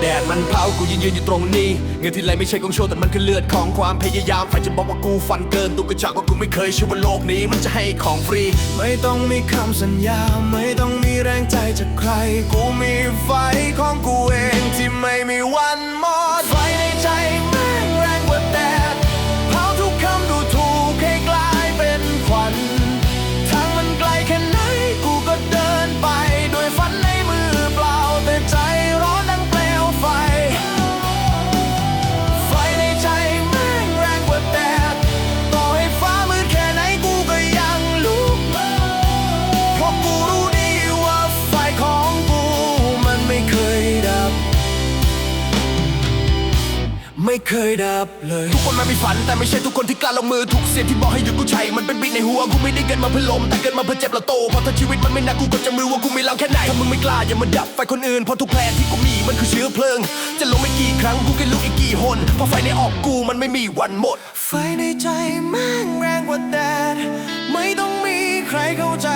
แดดมันเผากูยืนยืนอยู่ตรงนี้เงินที่ไหลไม่ใช่ของโชว์แต่มันคือเลือดของความพยายามใครจะบอกว่ากูฟันเกินตัวกระจากว่ากูไม่เคยเชื่อว่าโลกนี้มันจะให้ของฟรี ไม่ต้องมีคำสัญญา ไม่ต้องมีแรงใจจากใคร กูมี ไม่เคยดับเลย ทุกคนมัมีฝันแต่ไม่ใช่ทุกคนที่กล้าลงมือทุกเสียงที่บอกให้หยุดกูใช้มันเป็นบีในหัวกูไม่ได้เกิดมาเพื่อลมแต่เกิดมาเพื่อเจ็บและโตเพราะถ้าชีวิตมันไม่นักกูก็จะม่รู้ว่ากูมีแรงแค่ไหนถ้ามึงไม่กล้าอย่ามาดับไฟคนอื่นเพราะทุกแผลที่กูมีมันคือเชื้อเพลิง จะลงไม่กี่ครั้งกูก็ลุกอีกกี่หนเพราะไฟในออกกูมันไม่มีวันหมด ไฟในใจแม่งแรงกว่าแดดไม่ต้องมีใครเข้าใจ